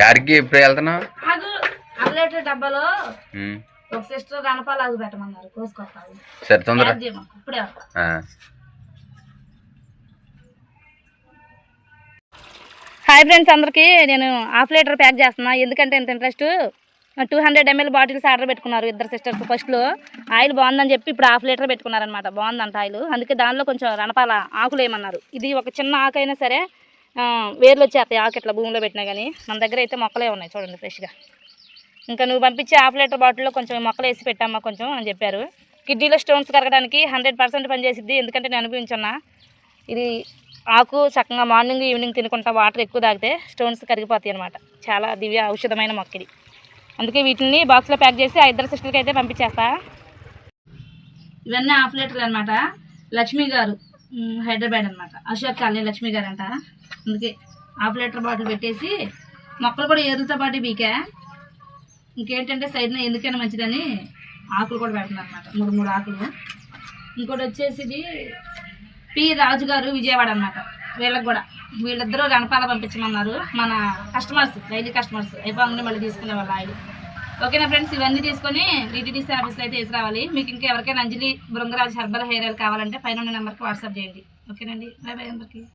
యాడికి ఇప్పుడు వెళ్తున్నావు? డబ్బాలో. ఒక సిస్టర్ రణపాలు ఆగు పెట్టమన్నారు. కోసుకొస్తాను సరే తొందర ఇప్పుడే. హాయ్ ఫ్రెండ్స్ అందరికీ. నేను హాఫ్ లీటర్ ప్యాక్ చేస్తున్నా. ఎందుకంటే ఇంత interest? Two hundred ML bottles order పెట్టుకున్నారు ఇద్దరు సిస్టర్స్. ఫస్ట్లో ఆయిల్ బాగుందని చెప్పి ఇప్పుడు హాఫ్ లీటర్ పెట్టుకున్నారనమాట బాగుందంట ఆయిల్. అందుకే దానిలో కొంచెం రణపాల ఆకులు ఏమన్నారు ఇది ఒక చిన్న ఆకు అయినా సరే వేర్లు వచ్చేస్తాయి ఆకు ఇట్లా భూమిలో పెట్టినా కానీ మన దగ్గర అయితే మొక్కలే ఉన్నాయి చూడండి ఫ్రెష్గా. ఇంకా నువ్వు పంపించే హాఫ్ లీటర్ బాటిల్లో కొంచెం మొక్కలు వేసి పెట్టామా కొంచెం అని చెప్పారు. కిడ్నీలో స్టోన్స్ కరగడానికి హండ్రెడ్ పర్సెంట్ పనిచేసిద్ది ఎందుకంటే నేను అనుభవించున్నా. ఇది ఆకు చక్కగా మార్నింగ్ ఈవినింగ్ తినుకుంటా వాటర్ ఎక్కువ తాగితే స్టోన్స్ కరిగిపోతాయి అనమాట చాలా దివ్య ఔషధమైన మొక్క ఇది. అందుకే వీటిని బాక్స్లో ప్యాక్ చేసి ఆ ఇద్దరు సిస్టర్కి అయితే పంపించేస్తా. ఇవన్నీ హాఫ్ లీటర్లు అనమాట లక్ష్మి గారు హైదరాబాద్ అనమాట అశోక్ కాలనీ లక్ష్మి గారు అంట అందుకే హాఫ్ లీటర్ బాటిల్ పెట్టేసి మొక్కలు కూడా ఎరువులతో పాటు బీకా ఇంకేంటంటే సైడ్న ఎందుకైనా మంచిదని ఆకులు కూడా పెడుతున్నారు అనమాట మూడు మూడు ఆకులు. ఇంకోటి వచ్చేసి ఇది పి రాజు గారు విజయవాడ అనమాట వీళ్ళకి కూడా. వీళ్ళిద్దరూ రణపాల పంపించమన్నారు. మన కస్టమర్స్ డైలీ కస్టమర్స్ అయిపోయి మళ్ళీ తీసుకునే వాళ్ళ ఆయిల్. ఓకేనా ఫ్రెండ్స్? ఇవన్నీ తీసుకొని డిటీడీసీ ఆఫీస్లో అయితే తీసుకురావాలి. మీకు ఇంకా ఎవరికైనా Anjali Bhringraj herbal hair oil కావాలంటే పైన ఉన్న నెంబర్కి వాట్సాప్ చేయండి. ఓకేనండి? బాయ్ బాయ్ నెంబర్కి